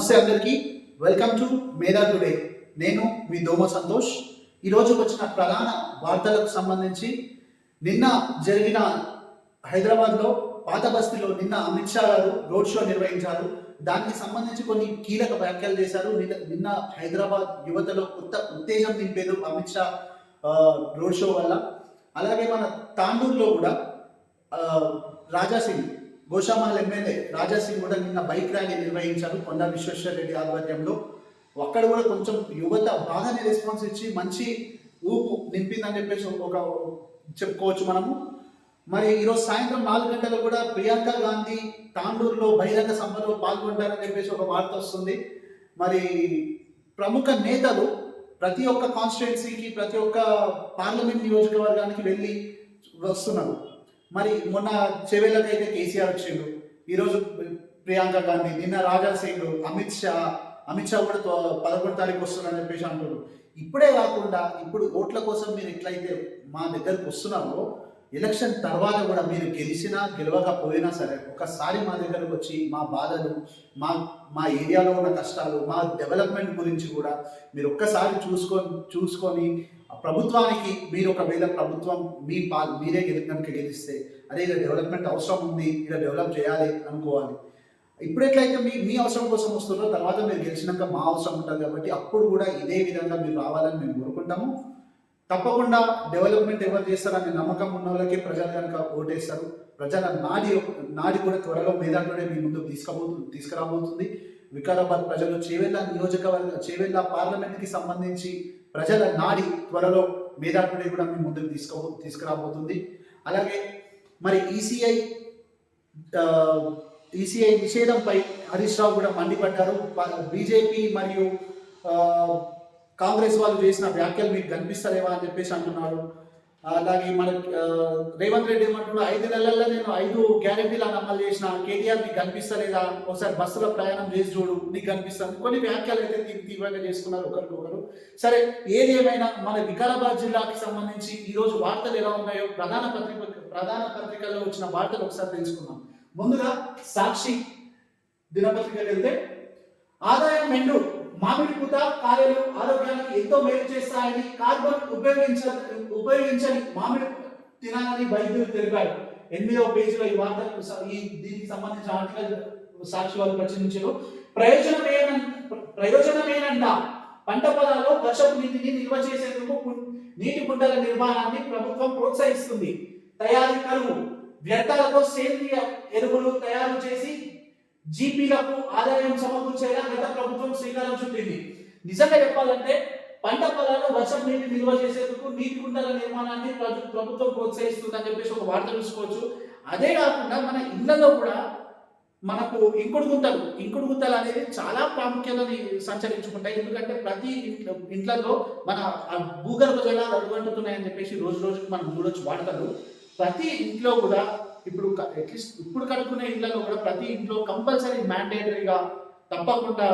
నమస్తే అందరికీ. Welcome to మేధా టుడే నేను మీ దోమ సంతోష్. ఈరోజు వచ్చిన ప్రధాన వార్తలకు సంబంధించి నిన్న జరిగిన హైదరాబాద్లో పాత బస్తీలో నిన్న అమిత్ షా గారు రోడ్ షో నిర్వహించారు. దానికి సంబంధించి కొన్ని కీలక వ్యాఖ్యలు చేశారు. నిన్న నిన్న హైదరాబాద్ యువతలో కొత్త ఉత్తేజం నింపేది అమిత్ షా రోడ్ షో వల్ల. అలాగే మన తాండూరులో కూడా రాజాసింగ్ రాజా గోషామహల్ ఎమ్మెల్యే రాజాసింగ్ కూడా నిన్న బైక్ ర్యాలీ నిర్వహించారు. కొండా విశ్వేశ్వర రెడ్డి ఆధ్వర్యంలో. అక్కడ కూడా కొంచెం యువత బాగానే రెస్పాన్స్ ఇచ్చి మంచి ఊపు నింపిందని చెప్పేసి ఒక చెప్పుకోవచ్చు మనము. మరి ఈరోజు సాయంత్రం నాలుగు గంటలకు కూడా ప్రియాంక గాంధీ తాండూరులో బహిరంగ సభలో పాల్గొంటారని చెప్పేసి ఒక వార్త వస్తుంది. మరి ప్రముఖ నేతలు ప్రతి ఒక్క కాన్స్టిట్యున్సీకి ప్రతి ఒక్క పార్లమెంట్ నియోజకవర్గానికి వెళ్ళి వస్తున్నారు. మరి మొన్న చెవేళ్ళకైతే కేసీఆర్ వచ్చిండు. ఈరోజు ప్రియాంక గాంధీ నిన్న రాజా సింగ్ అమిత్ షా అమిత్ షా కూడా పదకొండు తారీఖు వస్తున్నారని చెప్పేసి అంటున్నారు ఇప్పుడే కాకుండా ఇప్పుడు ఓట్ల కోసం మీరు ఎట్లయితే మా దగ్గరకు వస్తున్నారో ఎలక్షన్ తర్వాత కూడా మీరు గెలిచినా గెలవకపోయినా సరే ఒకసారి మా దగ్గరకు వచ్చి మా బాధలు మా మా ఏరియాలో ఉన్న కష్టాలు మా డెవలప్మెంట్ గురించి కూడా మీరు ఒక్కసారి చూసుకొని చూసుకొని ప్రభుత్వానికి మీరు ఒకవేళ ప్రభుత్వం మీ పా మీరే గెలి కనుక గెలిస్తే అదే ఇలా డెవలప్మెంట్ అవసరం ఉంది ఇలా డెవలప్ చేయాలి అనుకోవాలి. ఇప్పుడు ఎట్లయితే మీ మీ అవసరం కోసం వస్తున్నారో తర్వాత మీరు గెలిచినాక మా అవసరం ఉంటుంది కాబట్టి అప్పుడు కూడా ఇదే విధంగా మీరు రావాలని మేము కోరుకుంటాము. తప్పకుండా డెవలప్మెంట్ ఎవరు చేస్తారనే నమ్మకం ఉన్న వాళ్ళకే ప్రజలు కనుక ఓటేస్తారు. ప్రజల నాడి నాడి కూడా త్వరలో మేధాటోనే మీ ముందుకు తీసుకుపోతు తీసుకురాబోతుంది. వికారాబాద్ ప్రజలు చేవెళ్ళ నియోజకవర్గ చేవెళ్ళ పార్లమెంట్కి సంబంధించి ప్రజల నాడి త్వరలో మేధాటోనే కూడా మీ ముందుకు తీసుకో తీసుకురాబోతుంది. అలాగే మరి ఈసీఐ ఈసీఐ నిషేధంపై హరీష్ రావు కూడా మండిపడ్డారు. బీజేపీ మరియు కాంగ్రెస్ వాళ్ళు చేసిన వ్యాఖ్యలు మీకు కనిపిస్తలేవా అని చెప్పేసి అంటున్నారు. అలాగే మన రేవంత్ రెడ్డి ఏమంటున్నాడు ఐదు నెలల్లో నేను ఐదు గ్యారెంటీలను అమలు చేసిన కేటీఆర్ నీకు కనిపిస్తలేదా? ఒకసారి బస్సులో ప్రయాణం చేసి చూడు నీకు కనిపిస్తుంది. కొన్ని వ్యాఖ్యలు అయితే తీవ్రంగా చేసుకున్నారు ఒకరికొకరు. సరే ఏది ఏమైనా మన వికారాబాద్ జిల్లాకి సంబంధించి ఈరోజు వార్తలు ఎలా ఉన్నాయో ప్రధాన పత్రిక ప్రధాన పత్రికల్లో వచ్చిన వార్తలు ఒకసారి తెలుసుకుందాం. ముందుగా సాక్షి దినపత్రికకి వెళ్తే ఆదాయం మెండు మామిడి పూత కాయలు ఆరోగ్యానికి ఎంతో మేలు చేస్తాయని కార్బన్ ఉపయోగించ ఉపయోగించని మామిడి తినాలని వైద్యులు తెలిపారు. ఎనిమిదవ పేజీలో ఈ వార్త ఈ దీనికి సంబంధించిన ఆర్టికల్ సాక్షి వాళ్ళు ప్రచురించారు. ప్రయోజనమేన ప్రయోజనమేనంట. పంట పొలాల్లో వర్షపు నీటిని నిల్వ చేసేందుకు నీటి గుంటల నిర్మాణాన్ని ప్రభుత్వం ప్రోత్సహిస్తుంది. తయారీ కరువు వ్యర్థాలతో సేంద్రియ ఎరువులు తయారు చేసి జీపీలకు ఆదాయం సమకూర్చేలా గత ప్రభుత్వం శ్రీకారం చుట్టింది. నిజంగా చెప్పాలంటే పంట పొలాల్లో వర్షం నీటి నిల్వ చేసేందుకు నీటి గుంటల నిర్మాణాన్ని ప్రభుత్వం ప్రభుత్వం ప్రోత్సహిస్తుందని చెప్పేసి ఒక వార్త చూసుకోవచ్చు. అదే కాకుండా మన ఇళ్ళలో కూడా మనకు ఇంకుడు గుంతలు ఇంకుడు గుంతలు అనేది చాలా ప్రాముఖ్యతని సంచరించుకుంటాయి. ఎందుకంటే ప్రతి ఇంట్లో ఇంట్లలో మన భూగర్భ జలాలు అడుగంటుతున్నాయని చెప్పేసి రోజు రోజుకి మనం చూడొచ్చు వాడతారు. ప్రతి ఇంట్లో కూడా ఇప్పుడు అట్లీస్ట్ ఇప్పుడు కట్టుకునే ఇళ్ళలో కూడా ప్రతి ఇంట్లో కంపల్సరీ మ్యాండేటరీగా తప్పకుండా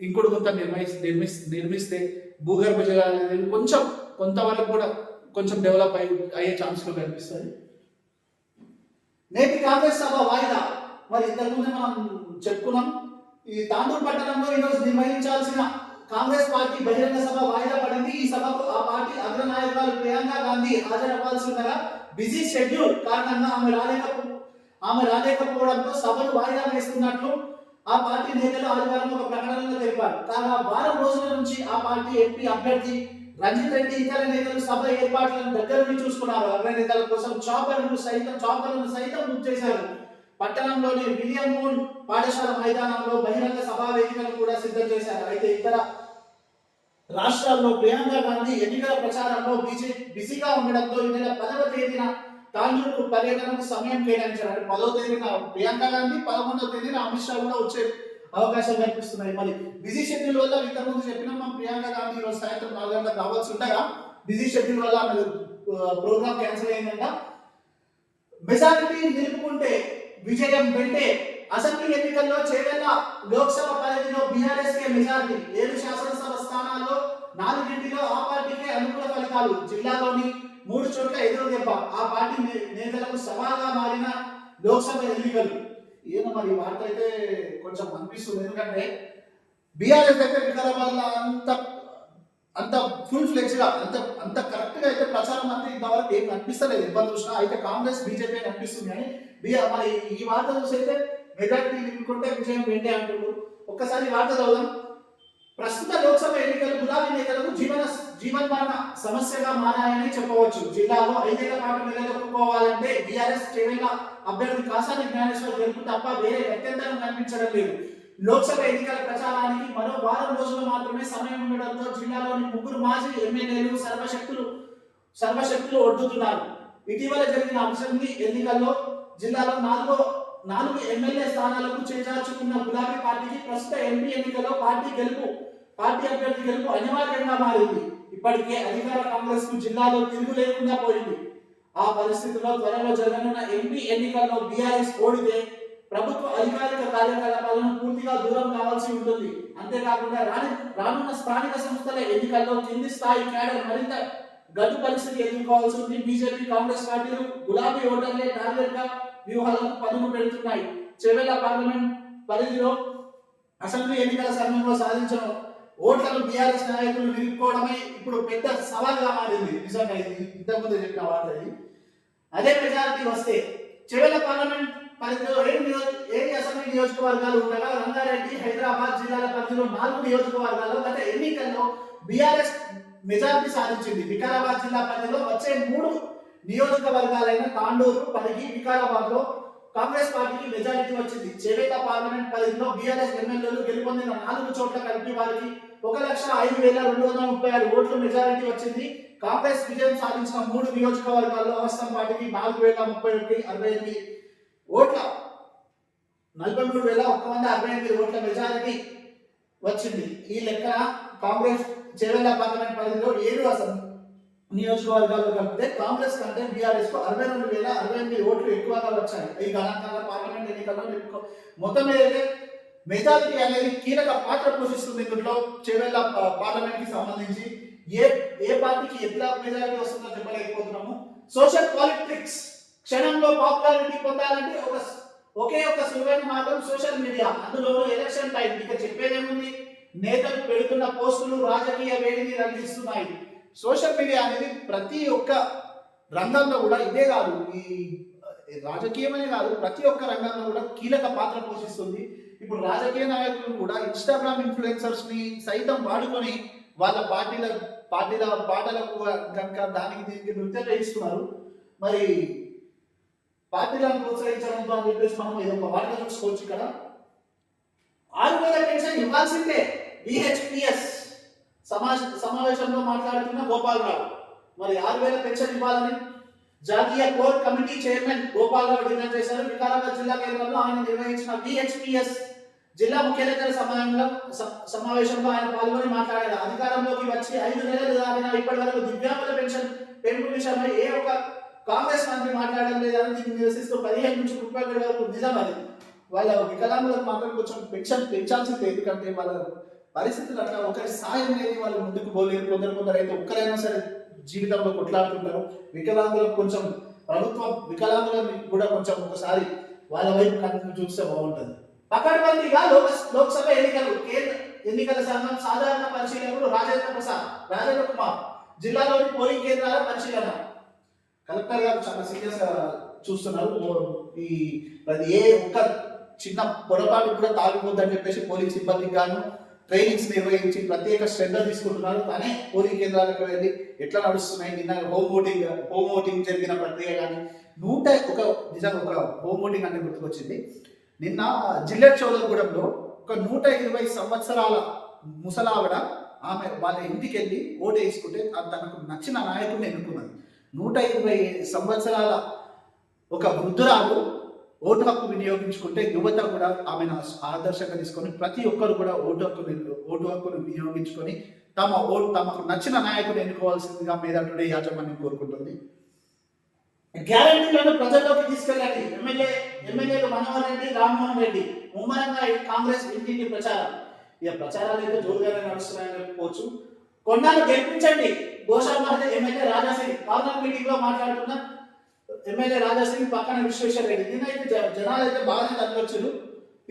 ఇంకుడు గుంత నిర్వహిస్ నిర్మిస్ నిర్మిస్తే భూగర్భ జలాలు అనేది కొంచెం కొంతవరకు కూడా కొంచెం డెవలప్ అయ్యి అయ్యే ఛాన్స్లు కనిపిస్తుంది నేటి కాంగ్రెస్ సభ వాయిదా. మరి ఇంతకుముందే మనం చెప్పుకున్నాం ఈ తాండూరు పట్టణంలో ఈరోజు నిర్వహించాల్సిన కాంగ్రెస్ పార్టీ బహిరంగ సభ వాయిదా పడింది. ఈ సభకు ఆ పార్టీ అగ్రనాయకురాలు ప్రియాంక గాంధీ హాజరవ్వాల్సి ఉండగా బిజీ షెడ్యూల్ కారణంగా ఆమె రాలేక ఆమె రాలేకపోవడంతో సభను వాయిదా వేస్తున్నట్లు ఆ పార్టీ నేతలు ఆదివారం ఒక ప్రకటనలో తెలిపారు. కాగా వారం రోజుల నుంచి ఆ పార్టీ ఎంపీ అభ్యర్థి రంజిత్ రెడ్డి ఇతర నేతలు సభ ఏర్పాట్లను దగ్గర నుండి చూసుకున్నారు. అగ్రనేతల కోసం చాపర్లను సైతం చాపర్లను సైతం బుక్ చేశారు పట్టణంలోని విలియం మూన్ పాఠశాల మైదానంలో బహిరంగ సభా వేదికను కూడా సిద్ధం చేశారు. అయితే ఇతర రాష్ట్రాల్లో ప్రియాంక గాంధీ ఎన్నికల ప్రచారంలో బీజే బిజీగా ఉండడంతో ఈ నెల పదవ తేదీన తాండూరుకు పర్యటనకు సమయం కేటాయించారు. పదవ తేదీన ప్రియాంక గాంధీ పదకొండవ తేదీన అమిత్ షా కూడా వచ్చే అవకాశం కనిపిస్తున్నాయి మరి బిజీ షెడ్యూల్ వల్ల ఇంతకుముందు చెప్పినాం మా ప్రియాంక గాంధీ ఈరోజు సాయంత్రం నాలుగు గంటలకు రావాల్సి ఉండగా బిజీ షెడ్యూల్ వల్ల ప్రోగ్రామ్ క్యాన్సిల్ అయిందంట. మెజారిటీ నిలుపుకుంటే విజయం వెంటే అసెంబ్లీ ఎన్నికల్లో చేవెళ్ళ లోక్సభ పరిధిలో బీఆర్ఎస్ కే మెజారిటీ ఏడు శాసనసభ స్థానాల్లో నాలుగింటిలో ఆ పార్టీకే అనుకూల ఫలితాలు. జిల్లాలోని మూడు చోట్ల ఎదురు దెబ్బ ఆ పార్టీ నేతలకు సవాల్గా మారిన లోక్సభ ఎన్నికలు. ఈయన మరి ఈ వార్త అయితే కొంచెం అనిపిస్తుంది. ఎందుకంటే బీఆర్ఎస్ దగ్గర వికారాబాద్ అంత అంత ఫుల్ ఫ్లెక్స్గా అంత అంత కరెక్ట్గా అయితే ప్రచారం అంతా ఇంతవరకు ఏం కనిపిస్తలేదు. ఎవరు చూసినా అయితే కాంగ్రెస్ బీజేపీ కనిపిస్తుంది కానీ బీఆర్ మరి ఈ వార్త చూసి అయితే మెజార్టీ నిలుపుకుంటే విజయం వెంటే అంటున్నారు? ఒక్కసారి వార్త చదువుదాం. ప్రస్తుత లోక్సభ ఎన్నికలు గులాబీ నేతలకు జీవన జీవన్మరణ సమస్యగా మారాయని చెప్పవచ్చు. జిల్లాలో ఐదేళ్ళ పాటు నిలదొక్కుకోవాలంటే బీఆర్ఎస్ చేవేల అభ్యర్థి కాసాని జ్ఞానేశ్వర్ గెలుపు తప్ప వేరే గత్యంతరం కనిపించడం లేదు. లోక్సభ ఎన్నికల ప్రచారానికి మరో వారం రోజులు మాత్రమే సమయం ఉండడంతో జిల్లాలోని ముగ్గురు మాజీ ఎమ్మెల్యేలు సర్వశక్తులు సర్వశక్తులు ఒడ్డుతున్నారు. ఇటీవల జరిగిన అసెంబ్లీ ఎన్నికల్లో జిల్లాలో నాలుగో నాలుగు ఎమ్మెల్యే స్థానాలకు చేజార్చుకున్న గులాబీ పార్టీకి ప్రస్తుత ఎంపీ ఎన్నికల్లో పార్టీ గెలుపు పార్టీ అభ్యర్థి గెలుపు అనివార్యంగా మారింది. ఇప్పటికే అధికార కాంగ్రెస్కు జిల్లాలో తిరుగు లేకుండా పోయింది. ఆ పరిస్థితుల్లో త్వరలో జరగనున్న ఎంపీ ఎన్నికల్లో బీఆర్ఎస్ ఓడితే ప్రభుత్వ అధికారిక కార్యకలాపాలను పూర్తిగా దూరం కావాల్సి ఉంటుంది. అంతేకాకుండా రాని రానున్న స్థానిక సంస్థల ఎన్నికల్లో కింది స్థాయి క్యాడర్ మరింత గడ్డు పరిస్థితి ఎదుర్కోవాల్సి ఉంది. బీజేపీ కాంగ్రెస్ పార్టీలు గులాబీ ఓటర్లే టార్గెట్గా వ్యూహాలకు పదును పెడుతున్నాయి. చెవెల పార్లమెంట్ పరిధిలో అసెంబ్లీ ఎన్నికల సమయంలో సాధించిన ఓట్లను బీఆర్ఎస్ నాయకులు నిలుపుకోవడమే ఇప్పుడు పెద్ద సవాల్గా మారింది. నిజంగా ఇది ఇంతకుముందు చెప్పిన వార్త ఇది. అదే మెజారిటీ వస్తే చెవెల పార్లమెంట్ పరిధిలో ఏడు నియోజ ఏడు అసెంబ్లీ నియోజకవర్గాలు ఉండగా రంగారెడ్డి హైదరాబాద్ జిల్లాల పరిధిలో నాలుగు నియోజకవర్గాల్లో గత ఎన్నికల్లో బీఆర్ఎస్ మెజారిటీ సాధించింది. వికారాబాద్ జిల్లా పరిధిలో వచ్చే మూడు నియోజకవర్గాలైన తాండూరు పరిగి వికారాబాద్లో కాంగ్రెస్ పార్టీకి మెజారిటీ వచ్చింది. చేవేత పార్లమెంట్ పరిధిలో బీఆర్ఎస్ ఎమ్మెల్యేలు గెలుపొందిన నాలుగు చోట్ల కలిపి వారికి ఒక లక్ష ఐదు వేల రెండు వందల ముప్పై ఆరు ఓట్లు మెజారిటీ వచ్చింది. కాంగ్రెస్ విజయం సాధించిన మూడు నియోజకవర్గాల్లో అవస్థం పార్టీకి నాలుగు వేల ముప్పై ఒకటి అరవై ఎనిమిది ఓట్ల నలభై మూడు వేల ఒక్క వంద అరవై ఎనిమిది ఓట్ల మెజారిటీ వచ్చింది. ఈ లెక్క కాంగ్రెస్ చేవెళ్ళ పార్లమెంట్ పరిధిలో ఏడు అసలు నియోజకవర్గాల్లో కలిపితే కాంగ్రెస్ కంటే బీఆర్ఎస్కు అరవై రెండు వేల అరవై ఎనిమిది ఓట్లు ఎక్కువగా వచ్చాయి. ఈ గణాంకాల పార్లమెంట్ ఎన్నికల్లో ఎక్కువ. మొత్తం మీద మెజారిటీ అనేది కీలక పాత్ర పోషిస్తుంది ఇందులో. చేవెళ్ళ పార్లమెంట్కి సంబంధించి ఏ ఏ పార్టీకి ఎట్లా మెజారిటీ వస్తుందో చెప్పలేకపోతున్నాము. సోషల్ పాలిటిక్స్ క్షణంలో పాపులారిటీ పొందాలంటే ఒక ఒకే ఒక సులువైన మార్గం సోషల్ మీడియా అందులో ఎలక్షన్ టైం. ఇక చెప్పేదేముంది? నేతలు పెడుతున్న పోస్టులు రాజకీయ వేడిని రగిలిస్తున్నాయి సోషల్ మీడియా అనేది ప్రతి ఒక్క రంగంలో కూడా ఇదే కాదు ఈ రాజకీయమనే కాదు ప్రతి ఒక్క రంగంలో కూడా కీలక పాత్ర పోషిస్తుంది. ఇప్పుడు రాజకీయ నాయకులు కూడా ఇన్స్టాగ్రామ్ ఇన్ఫ్లుయెన్సర్స్ని సైతం వాడుకొని వాళ్ళ పార్టీల పార్టీల పాటలకు కనుక దానికి దీనికి నృత్యం చేయిస్తున్నారు. మరి పార్టీలను ప్రోత్సహించడంతో అని చెప్పేసి మనం ఇది ఒక వార్త చూసుకోవచ్చు ఇక్కడ. ఆరు వేల పెన్షన్ ఇవ్వాల్సిందే. బిహెచ్పిఎస్ సమాజ సమావేశంలో మాట్లాడుతున్న గోపాలరావు మరి ఆరు వేల పెన్షన్ ఇవ్వాలని జాతీయ core committee chairman Gopala Rao demand చేశారు. వికారాబాద్ జిల్లా కేంద్రంలో ఆయన నిర్వహించిన విహెచ్పిఎస్ జిల్లా ముఖ్యనేతల సమయంలో స- సమావేశంలో ఆయన పాల్గొని మాట్లాడారు. అధికారంలోకి వచ్చి ఐదు నెలలు దాటిన ఇప్పటి వరకు దివ్యాంగుల పెన్షన్ పెంపు విషయంలో ఏ ఒక్క కాంగ్రెస్ మంత్రి మాట్లాడడం లేదని దీన్ని నిరసిస్తూ పదిహేను నుంచి ముప్పై ఏడు వరకు నిజం అది. వాళ్ళ వికలాంగులకు మాత్రం కొంచెం పెన్షన్ పెంచాల్సిందే ఎందుకంటే వాళ్ళ పరిస్థితులు అట్లా ఒకరి సాయం లేని వాళ్ళు ముందుకు పోలేరు. కొందరు కొందరు అయితే ఒక్కరైనా సరే జీవితంలో కొట్లాడుతుంటారు. వికలాంగులకు కొంచెం ప్రభుత్వం వికలాంగులను కూడా కొంచెం ఒకసారి వాళ్ళ వైపు కనుక చూస్తే బాగుంటుంది. పకడ్బందీగా లోక్ లోక్సభ ఎన్నికలు కేంద్ర ఎన్నికల సంఘం సాధారణ పరిశీలకుడు రాజేంద్ర ప్రసాద్ రాజేంద్ర కుమార్. జిల్లాలోని పోలింగ్ కేంద్రాల పరిశీలన. కలెక్టర్ గారు చాలా సీరియస్గా చూస్తున్నారు. ఈ ప్రతి ఏ ఒక్క చిన్న పొరపాటు కూడా తాగిపోద్దని చెప్పేసి పోలీస్ సిబ్బందికి గాను ట్రైనింగ్స్ నిర్వహించి ప్రత్యేక శ్రద్ధ తీసుకుంటున్నారు. కానీ పోలింగ్ కేంద్రాలకు వెళ్ళి ఎట్లా నడుస్తున్నాయి? నిన్న హోమ్ ఓటింగ్ హోమ్ ఓటింగ్ జరిగిన ప్రక్రియ కానీ నూట ఒక నిజంగా ఒక హోమ్ ఓటింగ్ అనేది గుర్తుకొచ్చింది. నిన్న జిల్లా చౌదరగూడెంలో ఒక నూట ఇరవై సంవత్సరాల ముసలావిడ ఆమె వాళ్ళ ఇంటికి వెళ్ళి ఓటు వేసుకుంటే తనకు నచ్చిన నాయకుడిని ఎన్నుకున్నది. నూట ఇరవై సంవత్సరాల ఒక వృద్ధురాలు ఓటు హక్కు వినియోగించుకుంటే యువత కూడా ఆమెను ఆదర్శంగా తీసుకొని ప్రతి ఒక్కరు కూడా ఓటు హక్కుని ఓటు హక్కును వినియోగించుకొని తమ ఓటు తమకు నచ్చిన నాయకుడు ఎన్నుకోవాల్సిందిగా మేధాటుడే యాజమాన్యం కోరుకుంటుంది. గ్యారంటీలను ప్రజల్లోకి తీసుకెళ్ళండి. ఎమ్మెల్యే ఎమ్మెల్యేలు మనోహర్ రెడ్డి రామ్మోహన్ రెడ్డి ముమ్మరంగా కాంగ్రెస్ ఇంటింటి ప్రచారం. ఇక ప్రచారాలు అయితే జోరుగానే నడుస్తున్నాయని చెప్పుకోవచ్చు. కొండాలు గెలిపించండి. గోషామహల్ ఎమ్మెల్యే రాజాసింగ్ పార్లమెంట్ మీటింగ్లో మాట్లాడుతున్న ఎమ్మెల్యే రాజాసింగ్ పక్కన విశ్వేశ్వర రెడ్డి. దీనైతే జనాలు అయితే బాగానే తగ్గొచ్చారు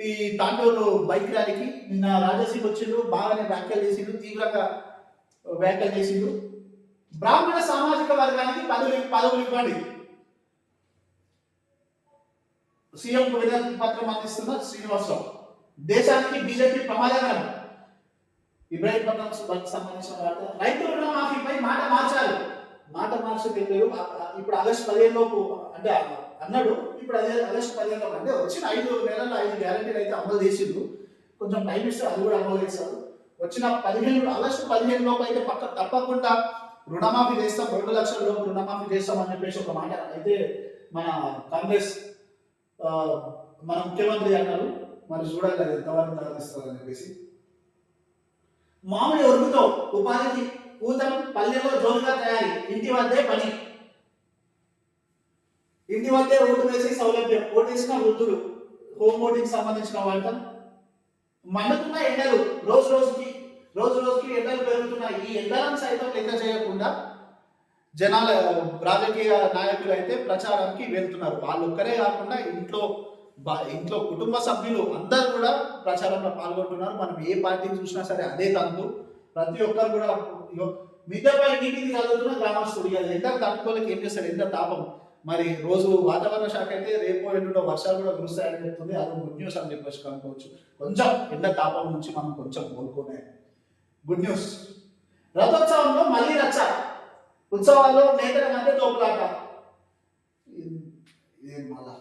ఈ తాండూరు బైక్ ర్యాలీకి నిన్న రాజాసింగ్ వచ్చిండు బాగానే వ్యాఖ్యలు చేసిండు తీవ్రంగా వ్యాఖ్యలు చేసిండు బ్రాహ్మణ సామాజిక వర్గానికి పదవులు పదవులు ఇవ్వండి. సీఎం వినతి పత్రం అందిస్తున్న శ్రీనివాసరావు. దేశానికి బీజేపీ ప్రమాదకరం. ఇబ్రాహీంపట్నం సంబంధించిన వార్త రైతు రుణమాఫీపై మాట మార్చాలి. మాట మార్చడం లేదు. ఇప్పుడు ఆగస్టు పదిహేను లోపు అంటే అన్నాడు. ఇప్పుడు అదే ఆగస్టు పదిహేను లోపు అంటే వచ్చిన ఐదు నెలల్లో ఐదు గ్యారంటీలు అయితే అమలు చేసిండు. కొంచెం టైం ఇస్తే అది కూడా అమలు చేస్తారు వచ్చిన పదిహేను ఆగస్టు పదిహేను లోపు అయితే పక్క తప్పకుండా రుణమాఫీ చేస్తాం. రెండు లక్షల లోపు రుణమాఫీ చేస్తాం అని చెప్పేసి ఒక మాట అయితే మన కాంగ్రెస్ మన ముఖ్యమంత్రి అన్నారు. మరి చూడాలి అది ఎంతవరకు తరలిస్తారని చెప్పేసి. మామూలు ఉరుకుతో ఉపాధికి కూతం పల్లెలో జోలుగా తయారీ ఇంటి వద్దే పని. ఇంటి వద్దే ఓటు వేసి సౌలభ్యం ఓటు వేసిన వృద్ధులు హోమ్ ఓటింగ్ సంబంధించిన వాళ్ళ మండుతున్న ఎండలు రోజు రోజుకి రోజు రోజుకి ఎండలు పెరుగుతున్నాయి. ఈ ఎండలను సైతం లెక్క చేయకుండా జనాల రాజకీయ నాయకులు అయితే ప్రచారానికి వెళ్తున్నారు. వాళ్ళు ఒక్కరే కాకుండా ఇంట్లో ఇంట్లో కుటుంబ సభ్యులు అందరూ కూడా ప్రచారంలో పాల్గొంటున్నారు. మనం ఏ పార్టీని చూసినా సరే అదే తంతు. ప్రతి ఒక్కరు కూడా ఇగో మిద్దపై నీటికి చదువుతున్న గ్రామస్తుడు ఎంత తట్టుకోలేక ఏం చేస్తాడు ఎంత తాపం? మరి రోజు వాతావరణ శాఖ అయితే రేపు ఎల్లుండో వర్షాలు కూడా కురుస్తాయని చెప్తుంది. అది గుడ్ న్యూస్ అని చెప్పేసి అనుకోవచ్చు. కొంచెం ఎండ తాపం నుంచి మనం కొంచెం కోరుకునే గుడ్ న్యూస్. రథోత్సవంలో మళ్ళీ రచ్చ. ఉత్సవాల్లో నేతల మధ్య తోపులాట. ఇదే మళ్ళా?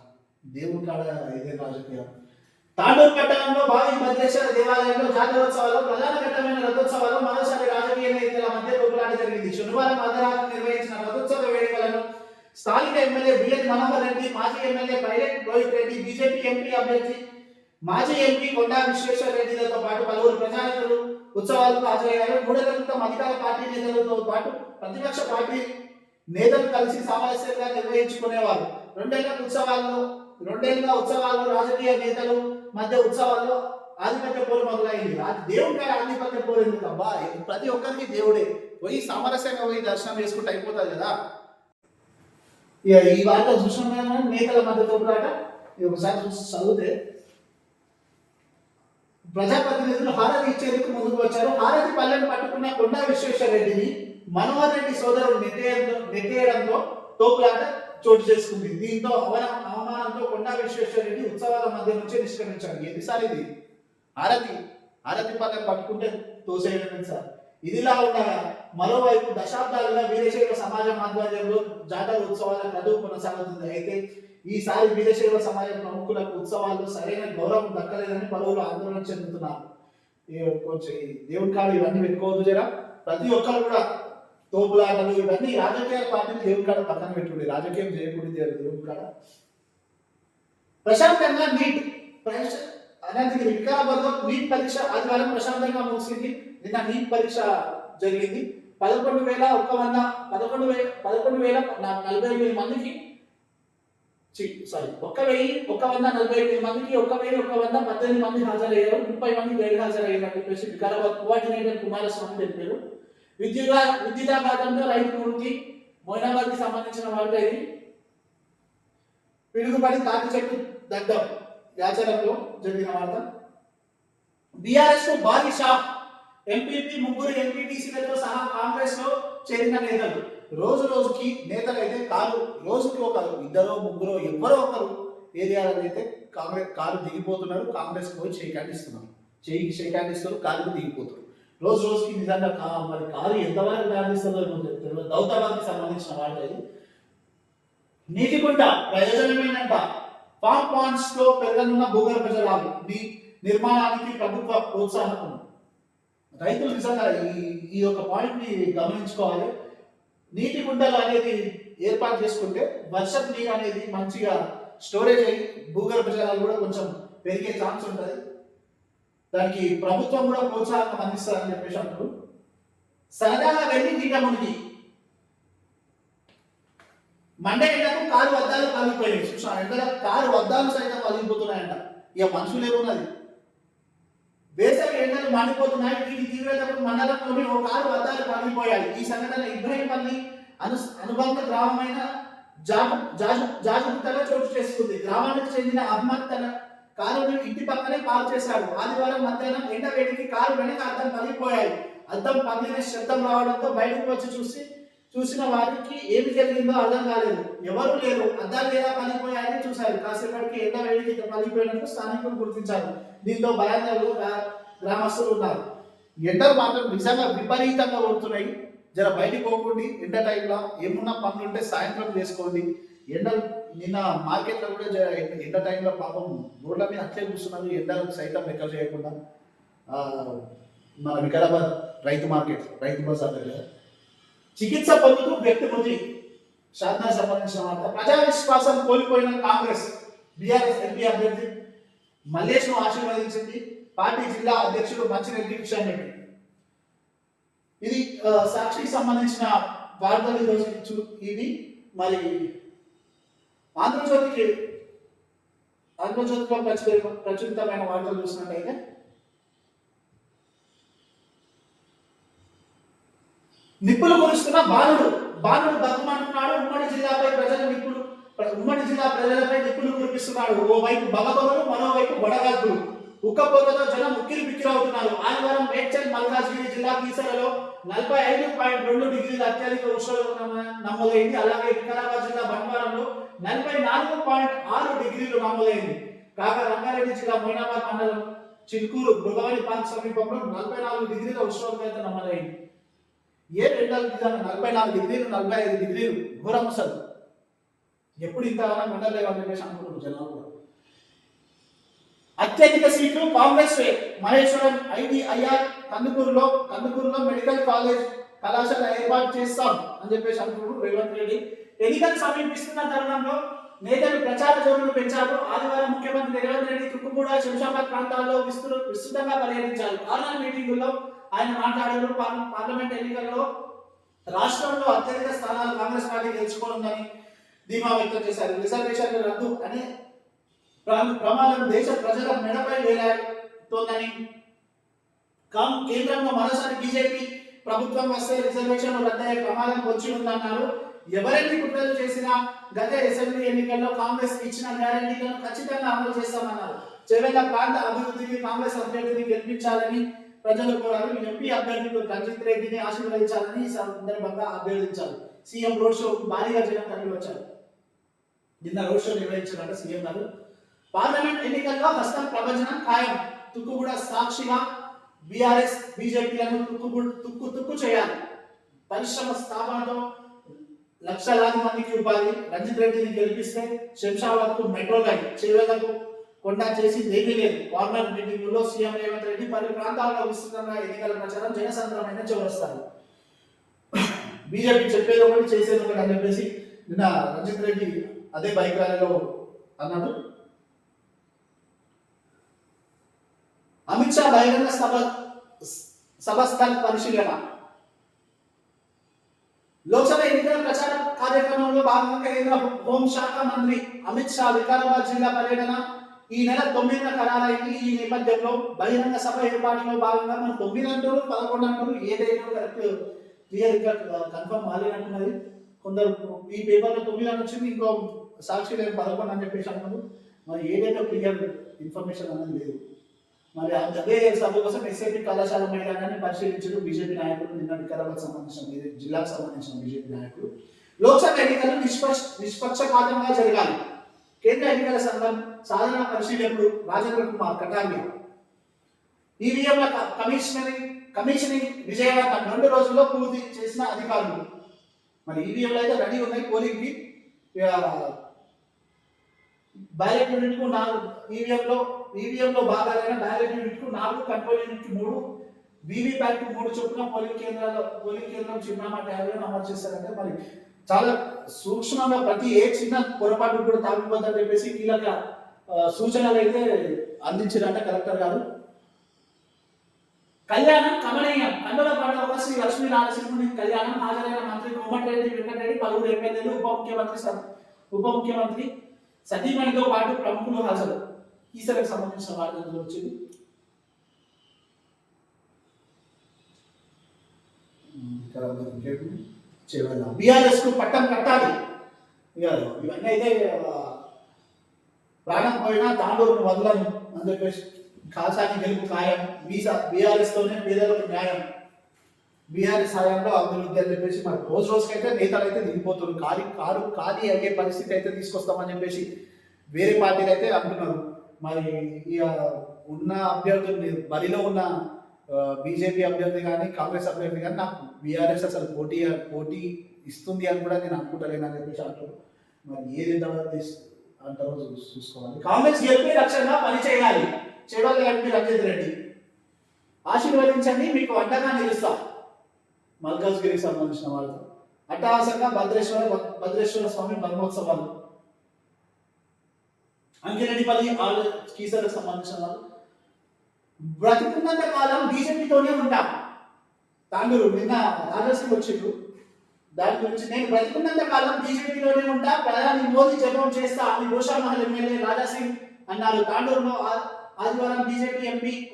దేవుని కాడ ఇదే రాజకీయం. తాండూరు పట్టణంలో భావి భద్రేశ్వర దేవాలయంలో జాతరోత్సవాలు ప్రధాన ఘట్టమైన రథోత్సవాలు మరోసారి రాజకీయ నేతల మధ్య తోపులాట జరిగింది. శనివారం అర్ధరాత్రి నిర్వహించిన రథోత్సవ వేడుకలను స్థానిక ఎమ్మెల్యే బిఎన్ మనోహర్ రెడ్డి మాజీ MLA pilot Rohit Reddy BJP MP అభ్యర్థి మాజీ ఎంపీ కొండా విశ్వేశ్వర రెడ్డిలతో పాటు పలువురు ప్రజానేతలు ఉత్సవాలకు హాజరయ్యారు. మూడేళ్ళ క్రితం అధికార పార్టీ నేతలతో పాటు ప్రతిపక్ష పార్టీ నేతలు కలిసి సామరస్యంగా నిర్వహించుకునేవారు. రెండేళ్ళ ఉత్సవాల్లో రెండేళ్ళ ఉత్సవాలు రాజకీయ నేతలు మధ్య ఉత్సవాల్లో ఆధిపత్య పోరు మొదలైంది. అది దేవుడి కాడ ఆధిపత్య పోరు ఎందుకు? అబ్బా ప్రతి ఒక్కరికి దేవుడే. పోయి సామరస్యంగా పోయి దర్శనం చేసుకుంటే అయిపోతుంది కదా. ఇక ఈ వార్త చూసిన నేతల మధ్య తోపులాట. ఒకసారి చూసి చదివితే ప్రజాప్రతినిధులు హారతి ఇచ్చేందుకు ముందుకు వచ్చారు. హారతి పల్లెను పట్టుకున్న కొండా విశ్వేశ్వర రెడ్డిని మనోహర్ రెడ్డి సోదరుడు నెట్టేయడంతో నెట్టేయడంతో తోపులాట. చోటు చేసుకుంది. దీంతో అవన అవమానంతో కొండా విశ్వేశ్వర ఉత్సవాల మధ్య నుంచి నిష్క్రమించాడు. ఎన్నిసార్లు ఇది? హారతి. హారతి పక్కన పట్టుకుంటే తోసేయడం సార్. ఇదిలా ఉండగా మరోవైపు దశాబ్దాలుగా వీరశైవ సమాజం ఆధ్వర్యంలో జాతర ఉత్సవాల చదువు కొనసాగుతుంది. అయితే ఈసారి వీరశైవ సమాజం ప్రముఖులకు ఉత్సవాల్లో సరైన గౌరవం దక్కలేదని పలువురు ఆందోళన చెందుతున్నారు. కొంచెం దేవుడి కాదు ఇవన్నీ పెట్టుకోవద్దు జరా. ప్రతి ఒక్కరు కూడా తోపులాటలు ఇవన్నీ రాజకీయ పార్టీలు దేవుడి కాడ పక్కన పెట్టుకుంది రాజకీయం చేయకూడదు దేవుడి కాడ. ప్రశాంతంగా నీట్ పరీక్ష అనంతగిరి వికారాబాద్లో నీట్ పరీక్ష ఆదివారం ప్రశాంతంగా ముగిసింది. నిన్న నీట్ పరీక్ష జరిగింది. పదకొండు వేల ఒక్క వంద పదకొండు వేల పదకొండు వేల నలభై వేల మందికి సారీ ఒక్క వెయ్యి ఒక వంద నలభై ఎనిమిది మందికి ఒక వెయ్యి ఒక వంద పద్దెనిమిది మంది హాజరయ్యారు. ముప్పై మంది గైర్ హాజరయ్యారు అని చెప్పేసి వికారాబాద్ కోఆర్డినేటర్ కుమారస్వామి తెలిపారు. విద్యుగా విద్యుదాఘాతంతో రైతు మృతి మోయినాబాద్కి సంబంధించిన వార్త ఇది. పిడుగుపడి తాటి చెట్టు దగ్గర యాచరంలో జరిగిన వార్త. బీఆర్ఎస్లో భారీ షాప్ ఎంపీపీ ముగ్గురు ఎంపీటీసీలతో సహా కాంగ్రెస్లో చేరిన నేతలు. రోజు రోజుకి నేతలు అయితే కారు రోజుకి ఒక ఇద్దరు ముగ్గురు ఎవరో ఒకరు ఏరియాలో అయితే కాంగ్రెస్ కారు దిగిపోతున్నారు. కాంగ్రెస్ పోయి చేకాండిస్తున్నారు చేయికి చేకాండిస్తారు కాలు దిగిపోతున్నారు. రోజు రోజుకి నిజంగా కా- మరి కారు ఎంతవరకు దాడిస్తుందో తెలియదు దౌతాబాద్కి సంబంధించిన వార్త ఇది. నీటికుంట ప్రయోజనమేనంట. ఫామ్ పాండ్స్లో పెరగనున్న భూగర్భ జలాలు నీ నిర్మాణానికి ప్రభుత్వ ప్రోత్సాహం రైతులు నిజంగా ఈ ఈ యొక్క పాయింట్ని గమనించుకోవాలి. నీటి గుండలు అనేది ఏర్పాటు చేసుకుంటే వర్షపు నీరు అనేది మంచిగా స్టోరేజ్ అయ్యి భూగర్భ జలాలు కూడా కొంచెం పెరిగే ఛాన్స్ ఉంటుంది. దానికి ప్రభుత్వం కూడా ప్రోత్సాహం అందిస్తారని చెప్పేసి అంటారు. సరదాగా వెళ్ళి నీట మునిగి మండే ఎండకు కారు అద్దాలు పగిలిపోయినాయి. చూసాను ఎండల కారు అద్దాలు సైతం పగిలిపోతున్నాయంట. ఇక మనుషులు ఏమున్నది వేసవి ఎండలు మండిపోతున్నాయి. వీటి తీవ్రతకు మండలంలోని ఓ కారు అద్దాలు పగిలిపోయాయి. ఈ సంఘటన ఇబ్రహీంపల్లి అను అనుబంధ గ్రామమైన జాగ- జాగ- జాగృతలో చోటు చేసుకుంది. గ్రామానికి చెందిన అహ్మద్ తన కారుని ఇంటి పక్కనే పార్క్ చేశాడు ఆదివారం మధ్యాహ్నం ఎండ వేడికి కారు వెనక అద్దం పగిలిపోయాయి. అద్దం పగిలిన శబ్దం రావడంతో బయటకు వచ్చి చూసి చూసిన వారికి ఏమి జరిగిందో అర్థం కాలేదు. ఎవరు లేరు. అద్దాలు లేదా పగిలిపోయాయని చూశారు. కాసేపటికి ఎండ వేడికి పగిలిపోయినట్టు స్థానికులు గుర్తించారు. దీంతో భయాందోళనలో గ్రామస్తులు ఉన్నారు. ఎండలు మాత్రం నిజంగా విపరీతంగా కొడుతున్నాయి. జర బయటికి పోకండి. ఎండ టైంలో ఏమున్నా పనులు ఉంటే సాయంత్రం చేసుకోండి. ఎండలు నిన్న మార్కెట్లో కూడా జర ఎండ టైంలో పాపం రోడ్ల మీద అట్లే కూర్చున్నారు. ఎండలకు సైతం లెక్క చేయకుండా మన వికారాబాద్ రైతు మార్కెట్ రైతు బజార్ దగ్గర. చికిత్స పొందుతూ వ్యక్తి పొంది శారదా సంబంధించిన వార్త. ప్రజా విశ్వాసం కోల్పోయిన కాంగ్రెస్ బీఆర్ఎస్ ఎంపీ అభ్యర్థి మల్లేష్ను ఆశీర్వదించింది. పార్టీ జిల్లా అధ్యక్షుడు మంచిరెడ్డి కిషన్ రెడ్డి ఇది సాక్షికి సంబంధించిన వార్తలు ఈరోజు ఇవి మరి ఆంధ్రజ్యోతికి ఆంధ్రజ్యోతిలో ప్రచురి ప్రచురితమైన వార్తలు చూసినట్టయితే నిప్పులు కురుస్తున్న బాలుడు బాలుడు బతుమంటున్నాడు ఉమ్మడి జిల్లాపై ప్రజలు నిప్పులు ఉమ్మడి జిల్లా ప్రజలపై నిప్పులు కురిపిస్తున్నాడు ఓవైపు బలబలు మరోవైపు వడగాల్పులు ఉక్కపోతతో జనం ఉక్కిరి బిక్కిరవుతున్నారు ఆదివారం మేడ్చల్ మల్కాజ్గిరి జిల్లా కీసరలో నలభై ఐదు పాయింట్ రెండు డిగ్రీల అత్యధిక ఉష్ణోగ్రత నమోదైంది. అలాగే వికారాబాద్ జిల్లా బండ్వారంలో నలభై నాలుగు పాయింట్ ఆరు డిగ్రీలు నమోదైంది కాగా రంగారెడ్డి జిల్లా మైనాబాద్ మండలం చిలుకూరు మృగవని పార్క్ సమీపంలో నలభై నాలుగు డిగ్రీల ఉష్ణోగ్రత నమోదైంది. ఏ రెండాల నలభై నాలుగు డిగ్రీలు నలభై ఐదు డిగ్రీలు ఘోరం అసలు? ఎప్పుడు ఇంతగానో అని చెప్పేసి అనుకుంటున్నారు జనాలు కూడా. అత్యధిక సీట్లు కాంగ్రెస్ మహేశ్వరం ఐడిఐఆర్ కందుకూరులో కందుకూరులో మెడికల్ కాలేజ్ కళాశాల ఏర్పాటు చేస్తాం అని చెప్పేసి అంటున్నారు రేవంత్ రెడ్డి. ఎన్నికలు సమీపిస్తున్న తరుణంలో నేతలు ప్రచార జోరును పెంచారు. ఆదివారం ముఖ్యమంత్రి రేవంత్ రెడ్డి తుక్కుగూడ శంషాబాద్ ప్రాంతాల్లో విస్తృ విస్తృతంగా పర్యటించారు. ఆన్లైన్ మీటింగుల్లో ఆయన మాట్లాడారు. పార్లమెంట్ ఎన్నికల్లో రాష్ట్రంలో అత్యధిక స్థానాలు కాంగ్రెస్ పార్టీ గెలుచుకోనుందని ధీమా వ్యక్తం చేశారు. రిజర్వేషన్లు రద్దు అనే ప్ర- ప్రమాదం దేశ ప్రజల మెడపై వేలాడుతోందని కాం కేంద్రంలో మరోసారి బీజేపీ ప్రభుత్వం వస్తే రిజర్వేషన్ రద్దయ్యే ప్రమాదం వచ్చి ఉందన్నారు ఎవరెన్ని కుట్రలు చేసినా గత అసెంబ్లీ ఎన్నికల్లో కాంగ్రెస్ ఇచ్చిన గ్యారంటీలను ఖచ్చితంగా అమలు చేస్తామన్నారు. చెవెళ్ళ ప్రాంత అభివృద్ధికి కాంగ్రెస్ అభ్యర్థిని గెలిపించాలని ప్రజలు కోరారు. ఎంపీ అభ్యర్థులు రంజిత్ రెడ్డిని ఆశీర్వదించాలని ఈ సందర్భంగా అభ్యర్థించారు. సీఎం రోడ్ షో భారీగా జనం తరలి వచ్చారు నిన్న రోడ్ షో నిర్వహించారంట సీఎం గారు పార్లమెంట్ ఎన్నికల్లో హస్తం ప్రభంజనం ఖాయం తుక్కుగూడ సాక్షిగా బీఆర్ఎస్ బీజేపీలను తుక్కు తుక్కు తుక్కు చేయాలి. పరిశ్రమ స్థాపనతో లక్షలాది మందికి ఉపాధి రంజిత్ రెడ్డిని గెలిపిస్తే శంషాబాద్కు మెట్రో లైన్ చేవేలకు కొండా చేసి ఏమీ లేదు. కార్నర్ మీటింగ్లో సీఎం రేవంత్ రెడ్డి పలు ప్రాంతాల్లో విస్తృతంగా ఎన్నికల ప్రచారం జనసంద్రమైన చివరిస్తారు బీజేపీ చెప్పేది ఒకటి చేసేది ఒకటి అని చెప్పేసి నిన్న రంజిత్ రెడ్డి అదే బైక్ ర్యాలీలో అన్నాడు. అమిత్ షా బహిరంగ సభ సభ స్థల పరిశీలన. లోక్సభ ఎన్నికల ప్రచారం కార్యక్రమంలో భాగంగా కేంద్ర హోంశాఖ మంత్రి అమిత్ షా వికారాబాద్ జిల్లా పర్యటన. ఈ నెల తొమ్మిదిన ఖరారైంది. ఈ నేపథ్యంలో బహిరంగ సభ ఏర్పాటులో భాగంగా మనం తొమ్మిది అంటారు పదకొండు అంటారు ఏదైనా కరెక్ట్ క్లియర్గా కన్ఫర్మ్ కాలేనట్టున్నది కొందరు ఈ పేపర్లో తొమ్మిది అని వచ్చింది ఇంకో సాక్షి లేదు పదకొండు అని చెప్పేసి అన్నారు. మరి ఏదైతే క్లియర్ ఇన్ఫర్మేషన్ అనేది లేదు. మరి అదే సభ కోసం ఎస్ఐపి కళాశాల మైదానాన్ని పరిశీలించారు బీజేపీ నాయకులు. నిన్న వికారాబాద్ సంబంధించిన జిల్లాకు సంబంధించిన బీజేపీ నాయకులు. లోక్సభ ఎన్నికలు నిష్పక్ష నిష్పక్షపాతంగా జరగాలి. కేంద్ర ఎన్నికల సంఘం సాధారణ పరిశీలకుడు రాజేంద్ర కుమార్ కటారియా ఈవీఎంల కమిషనరింగ్ కమిషనింగ్ విజయవంతం రెండు రోజుల్లో పూర్తి చేసిన అధికారులు. మరి ఈవీఎంలు అయితే రెడీ ఉన్నాయి పోలింగ్కి. బ్యాలెట్ యూనిట్కు నాలుగు ఈవీఎంలో ఈవీఎంలో భాగాలైన బ్యాలెట్ యూనిట్కు నాలుగు కంట్రోల్ యూనిట్కి మూడు వీవీప్యాట్ మూడు చొప్పున పోలింగ్ కేంద్రాల్లో పోలింగ్ కేంద్రం చిరునామా ట్యాబ్లను అమలు చేశారంటే మరి చాలా సూక్ష్మంగా ప్రతి ఏ చిన్న పొరపాటు కూడా తాగిపోద్దని చెప్పేసి కీలక సూచనలు అయితే అందించారంట కలెక్టర్ గారు. కళ్యాణం కమనీయం కన్నుల పండుగ శ్రీ లక్ష్మీ నారసింహుని కళ్యాణం హాజరైన మంత్రి కోమటిరెడ్డి వెంకటరెడ్డి పలువురు ఎమ్మెల్యేలు ఉప ముఖ్యమంత్రి ఉప ముఖ్యమంత్రి సతీమణితో పాటు ప్రముఖులు హాజరు. ఈసలకు సంబంధించిన వార్తలు వచ్చింది. బీఆర్ఎస్కు పట్టం కట్టాలి. ఇక ఇవన్నీ అయితే ప్రాణం పోయినా తాండూరును వదలను. అని చెప్పేసి కాసాని గెలుపు ఖాయం. బీసా బీఆర్ఎస్ తోనే పేదలకు న్యాయం. బీఆర్ఎస్ హయాంలో అభివృద్ధి అని చెప్పేసి మరి రోజు రోజుకైతే నేతలు అయితే దిగిపోతున్నారు ఖాళీ కారు ఖాళీ అయ్యే పరిస్థితి అయితే తీసుకొస్తామని చెప్పేసి వేరే పార్టీలు అయితే అంటున్నారు. మరి ఇక ఉన్న అభ్యర్థులు బరిలో ఉన్న బీజేపీ అభ్యర్థి కానీ కాంగ్రెస్ అభ్యర్థి కానీ నాకు బీఆర్ఎస్ అసలు పోటీ పోటీ ఇస్తుంది అని కూడా నేను అనుకుంటలేను అని చెప్పేసి అంటారు. మరి ఏది తర్వాత తీసు అంటారో చూసుకోవాలి. కాంగ్రెస్ గెలిపి లక్ష్యంగా పని చేయాలి. చేయాలి ఎంపీ రంజిత్ రెడ్డి. ఆశీర్వదించండి మీకు అండగా నిలుస్తా. మల్కాజ్గిరికి సంబంధించిన వాళ్ళతో. అట్టహాసంగా భద్రేశ్వర భద్రేశ్వర స్వామి బ్రహ్మోత్సవాలు. అంకిరెడ్డిపల్లి ఆల్ కీసర్లకు సంబంధించిన వాళ్ళు. బ్రతుకున్నంత కాలం బీజేపీతోనే ఉంటాం. తాండూరు నిన్న రాజశ్రీ వచ్చిండు. దాని గురించి నేను బ్రతుకున్నంత కాలం బీజేపీలోనే ఉంటా ప్రధాని మోదీ జపం చేస్తా అని గోషామహల్ ఎమ్మెల్యే రాజాసింగ్ అన్నారు. తాండూరులో ఆదివారం బీజేపీ ఎంపీ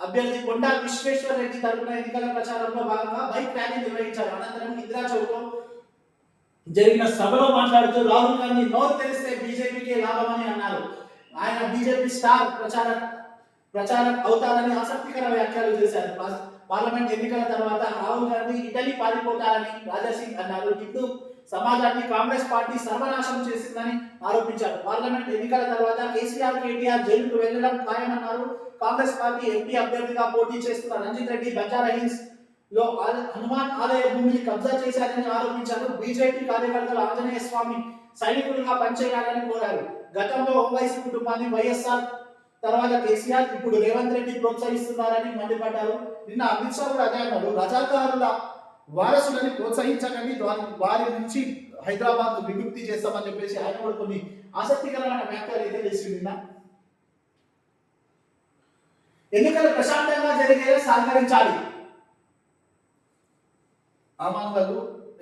అభ్యర్థి కొండా విశ్వేశ్వర రెడ్డి తరపున ఎన్నికల ప్రచారంలో భాగంగా బైక్ ర్యాలీ నిర్వహించారు. అనంతరం ఇందిరా చౌక్ జరిగిన సభలో మాట్లాడుతూ రాహుల్ గాంధీ నోరు తెలిస్తే బీజేపీకే లాభమని అన్నారు. ఆయన బీజేపీ స్టార్ ప్రచార ప్రచారం అవుతారని ఆసక్తికర వ్యాఖ్యలు చేశారు. పార్లమెంట్ ఎన్నికల తర్వాత రాహుల్ గాంధీ ఇటలీ పారిపోతారని రాజాసింగ్ అన్నారు. హిందూ సమాజాన్ని కాంగ్రెస్ పార్టీ సర్వనాశనం చేసిందని ఆరోపించారు. పార్లమెంట్ ఎన్నికల తర్వాత కేసీఆర్ కేటీఆర్ జైలుకు వెళ్ళడం ఖాయమన్నారు. కాంగ్రెస్ పార్టీ ఎంపీ అభ్యర్థిగా పోటీ చేస్తున్న రంజిత్ రెడ్డి బంజారా లో హనుమాన్ ఆలయ భూమిని కబ్జా చేశారని ఆరోపించారు. బీజేపీ కార్యకర్తలు ఆంజనేయ స్వామి సైనికులుగా పనిచేయాలని కోరారు. గతంలో ఓవైసీ కుటుంబాన్ని వైఎస్ఆర్ తర్వాత కేసీఆర్ ఇప్పుడు రేవంత్ రెడ్డి ప్రోత్సహిస్తున్నారని మండిపడ్డారు. నిన్న అమిత్ షా కూడా అదే అన్నారు. రజాకారుల వారసులని ప్రోత్సహించకండి. వారి వారి నుంచి హైదరాబాద్ విముక్తి చేస్తామని చెప్పేసి ఆయన కూడా కొన్ని ఆసక్తికరమైన వ్యాఖ్యలు అయితే చేసింది నిన్న. ఎన్నికలు ప్రశాంతంగా జరిగేలా సహకరించాలి. అమానుగారు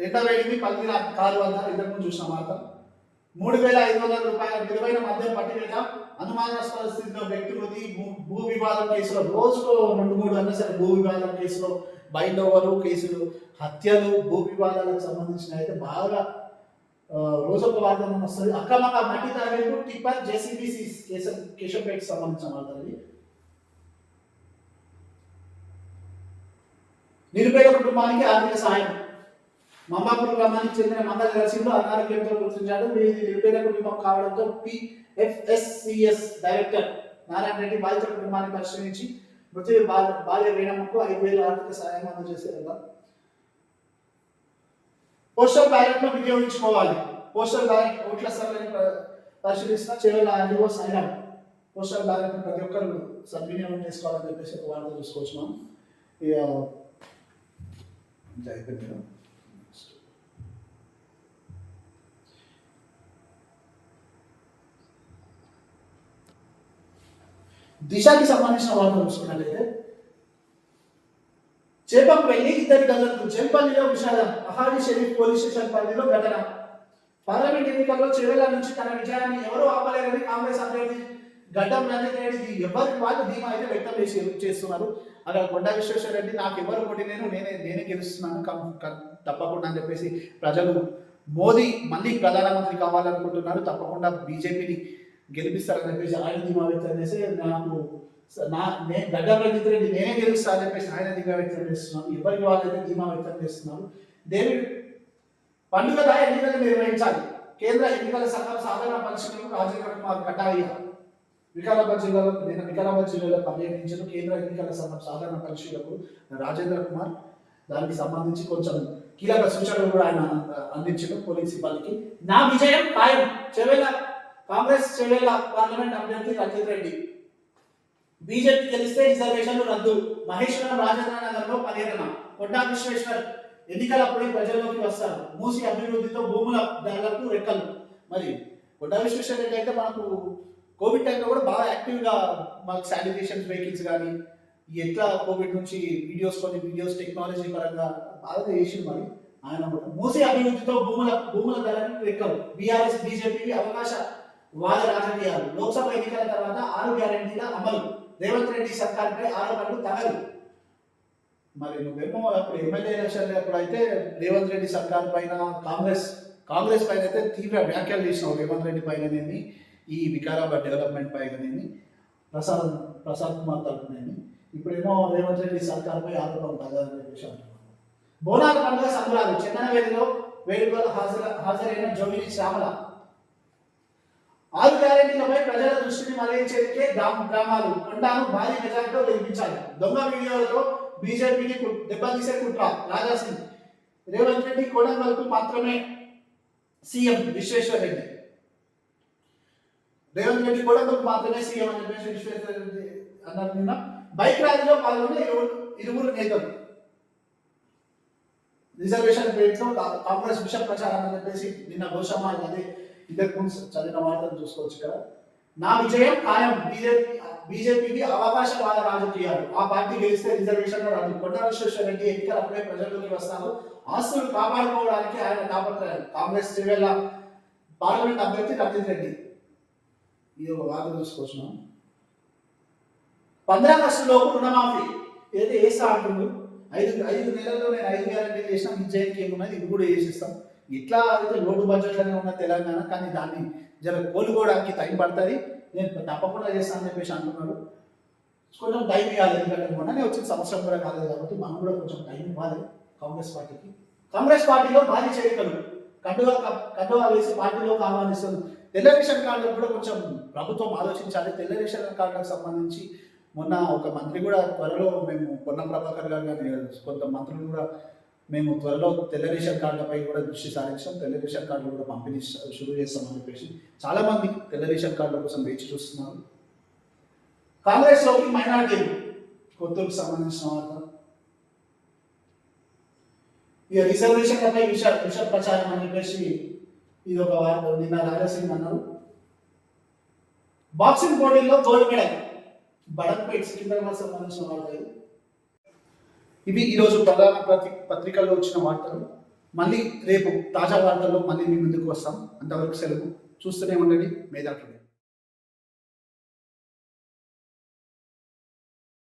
ఎండవేడిని పల్లి కారు వద్ద ఇంతకుముందు చూసిన మాట మూడు వేల ఐదు వందల రూపాయల విలువైన మద్యం పట్టివేత అనుమానాస్పద స్థితిలో వ్యక్తి మృతి భూ భూ వివాదం కేసులో రోజులో రెండు మూడు అన్న సరే భూ వివాదం కేసులో బయటవరు కేసులు హత్యలు భూ వివాదాలకు సంబంధించిన అయితే బాగా ఆ, రోజొక వాదన వస్తుంది. అక్రమంగా మట్టి తరలింపు టిప్పర్ జేసీబీసీ కేసు కేశంపేటకి సంబంధించిన వార్తలు నిరుపేద కుటుంబానికి ఆర్థిక సహాయం. మమ్మాపురం గ్రామానికి చెందిన మంగళ నరసింహుడు అనారోగ్యంతో గుర్తించాడు. వీరి నిరుపేద కుటుంబం కావడంతో పిఎఫ్ఎస్సిఎస్ డైరెక్టర్ నారాయణ రెడ్డి బాధిత కుటుంబాన్ని పరిశీలించి మృతి బా- భార్య ఐదు వేల ఆర్థిక సహాయం అందజేశారు పోస్టల్ బ్యాలెట్ను వినియోగించుకోవాలి పోస్టల్ బ్యాలెట్ ఓట్ల సరళిని పరిశీలిస్తున్న చివరి ఆర్డీఓ సైన్. పోస్టల్ బ్యాలెట్ ప్రతి ఒక్కరు సద్వినియోగం చేసుకోవాలని చెప్పేసి ఒక వార్త చూసుకోవచ్చు మనం. ఇక ఇంకా అయిపోయింది కదా. దిశకి సంబంధించిన వార్త చూసుకున్నట్లయితే చేపకు వెళ్ళి ఇద్దరు గల్లకు జంపల్లిలో విషాదం అహాడి షరీఫ్ పోలీస్ స్టేషన్ పరిధిలో ఘటన. పార్లమెంట్ ఎన్నికల్లో చెవేల నుంచి తన విజయాన్ని ఎవరు ఆపలేరని కాంగ్రెస్ అభ్యర్థి గడ్డం రంజిత్ రెడ్డి ఎవరికి వాళ్ళు ధీమా అయితే వ్యక్తం చేసి చేస్తున్నారు. అక్కడ కొండ విశ్వేశ్వర రెడ్డి నాకు ఎవరు కొట్టి నేను నేనే నేనే గెలుస్తున్నాను క- తప్పకుండా అని చెప్పేసి ప్రజలు మోదీ మళ్ళీ ప్రధానమంత్రి కావాలనుకుంటున్నారు. తప్పకుండా బీజేపీని గెలిపిస్తారని చెప్పేసి ఆయన ధీమా వ్యక్తం చేసి నాకు నా నేను గడ్డ రంజిత్ రెడ్డి నేనే గెలుస్తా అని చెప్పేసి ఆయన ధీమా వ్యక్తం చేస్తున్నాను. ఎవరికి వాళ్ళైతే ధీమా వ్యక్తం చేస్తున్నారు డేవిడ్ పండుగ ఎన్నికలు నిర్వహించాలి. కేంద్ర ఎన్నికల సంఘం సాధారణ పరిశీలనకు రాజేంద్ర కుమార్ కటారియా వికారాబాద్ జిల్లాలో నేను వికారాబాద్ జిల్లాలో పర్యటించిన కేంద్ర ఎన్నికల సంఘం సాధారణ పరిశీలకు రాజేంద్ర కుమార్. దానికి సంబంధించి కొంచెం కీలక సూచనలు కూడా ఆయన అందించిన పోలీస్ సిబ్బందికి. నా విజయం ఖాయం. చెవేలా కాంగ్రెస్ చెల్లెల పార్లమెంట్ అభ్యర్థి రంజిత్ రెడ్డి. బీజేపీ గెలిస్తే రిజర్వేషన్లు రద్దు. మహేశ్వరం రాజేంద్ర నగర్ పర్యటన. కొండా విశ్వేశ్వర్ ఎన్నికలప్పుడే ప్రజల్లోకి వస్తారు. మూసి అభివృద్ధితో భూముల ధరలకు రెక్కలు. మరి కొండా విశ్వేశ్వర్ రెడ్డి అయితే మనకు కోవిడ్ టైంలో కూడా బాగా యాక్టివ్గా మాకు శానిటేషన్ వెహికల్స్ కానీ ఎట్లా కోవిడ్ నుంచి వీడియోస్ కొన్ని వీడియోస్ టెక్నాలజీ పరంగా బాగా చేసింది మరి ఆయన మూసి అభివృద్ధితో భూముల భూముల ధరలకు రెక్కలు. బీఆర్ఎస్ బీజేపీ అవకాశ వాద రాజకీయాలు. లోక్సభ ఎన్నికల తర్వాత ఆరు గ్యారెంటీల అమలు. రేవంత్ రెడ్డి సర్కార్పై ఆరోపణలు తగలు. మరి నువ్వేమో అప్పుడు ఎమ్మెల్యే ఎలక్షన్ అప్పుడు అయితే రేవంత్ రెడ్డి సర్కార్ పైన కాంగ్రెస్ కాంగ్రెస్ పైన అయితే తీవ్ర వ్యాఖ్యలు చేసినావు రేవంత్ రెడ్డి పైననేమి ఈ వికారాబాద్ డెవలప్మెంట్ పైననేమి ప్రసాద్ ప్రసాద్ కుమార్ తరపునేమి. ఇప్పుడేమో రేవంత్ రెడ్డి సర్కార్పై ఆరోపణ కాదని చెప్పేసి అంటున్నాను బోనాల పండుగ సంబరాలు. చెన్నవేదిలో వేడుకలు హాజరు హాజరైన జోగిని శ్యామల. ఆరు గ్యారెంటీలపై ప్రజల దృష్టిని మళ్ళించేందుకే గ్రామాలు అంటాను. భారీ మెజార్టీతో గెలిపించాలి దొంగ వీడియోలతో బీజేపీని దెబ్బతీసే కుట్ర. రాజాసింగ్ రేవంత్ రెడ్డి కోడంగల్కు మాత్రమే సీఎం విశ్వేశ్వర రెడ్డి. రేవంత్ రెడ్డి కోడంగల్కు మాత్రమే సీఎం అని చెప్పేసి విశ్వేశ్వర రెడ్డి అన్నారు నిన్న. బైక్ ర్యాలీలో పాల్గొన్న ఇరువురు నేతలు. రిజర్వేషన్ పేరుతో కాంగ్రెస్ విష ప్రచారం అని చెప్పేసి నిన్న గోషమ్మ అదే ఇంతకు ముందు చదివిన వార్తలు చూసుకోవచ్చు కదా. నా విజయం ఖాయం. బీజేపీ బీజేపీకి అవకాశవాద రాజకీయాలు. ఆ పార్టీ గెలిస్తే రిజర్వేషన్ రాదు. కొండ విశ్వేశ్వర రెడ్డి ఎన్నికలప్పుడే ప్రజల్లోకి వస్తారు. ఆస్తులు కాపాడుకోవడానికి ఆయన తాపత్రయాలు కాంగ్రెస్ చేవేళ్ళ పార్లమెంట్ అభ్యర్థి రంజిత్ రెడ్డి. ఇది ఒక వార్త చూసుకోవచ్చు పంద్రా ఆగస్టులోపు రుణమాఫీ. ఏదైతే వేస్తా అంటుండ్రు ఐదు ఐదు నెలల్లో నేను ఐదు గ్యారంటీ చేసినా మీ విజయానికి ఏమున్నది? ఇది కూడా వేసిస్తాం ఇట్లా అయితే లోటు బడ్జెట్లోనే ఉన్న తెలంగాణ కానీ దాన్ని జర కోలుకోవడానికి టైం పడుతుంది. నేను తప్పకుండా చేస్తానని చెప్పేసి అంటున్నాడు. కొంచెం టైం ఇవ్వాలి ఎందుకంటే మొన్ననే వచ్చిన సంవత్సరం కూడా కాలేదు కాబట్టి మనం కూడా కొంచెం టైం ఇవ్వాలి కాంగ్రెస్ పార్టీకి. కాంగ్రెస్ పార్టీలో భారీ చేరికలు కండువా కండువా వేసి పార్టీలో ఆహ్వానిస్తుంది తెల్ల రేషన్ కార్డులకు కూడా కొంచెం ప్రభుత్వం ఆలోచించాలి. తెల్ల రేషన్ కార్డులకు సంబంధించి మొన్న ఒక మంత్రి కూడా త్వరలో మేము పొన్నం ప్రభాకర్ గారు కానీ కొంత మంత్రులు కూడా మేము త్వరలో తెల్ల రేషన్ కార్డులపై కూడా దృష్టి సారించాం. తెల్ల రేషన్ కార్డులు కూడా పంపిణీ షురూ చేస్తామని చెప్పేసి చాలా మంది తెల్ల రేషన్ కార్డుల కోసం వేచి చూస్తున్నారు. కాంగ్రెస్లోకి మైనార్టీలు కొత్తూరుకు సంబంధించిన వార్త. ఇక రిజర్వేషన్లపై విష విష ప్రచారం అని చెప్పేసి ఇది ఒక వార్త. నిన్న రాజాసింగ్ అన్నారు. బాక్సింగ్ పోటీల్లో గోల్డ్ మెడల్. బడన్పేట్ సికింద్రాబాద్ సంబంధించిన వార్త ఇది. ఇవి ఈరోజు ప్రధాన ప్రతి పత్రికల్లో వచ్చిన వార్తలు. మళ్ళీ రేపు తాజా వార్తల్లో మళ్ళీ మీ ముందుకు వస్తాం. అంతవరకు సెలవు. చూస్తూనే ఉండండి. మేధా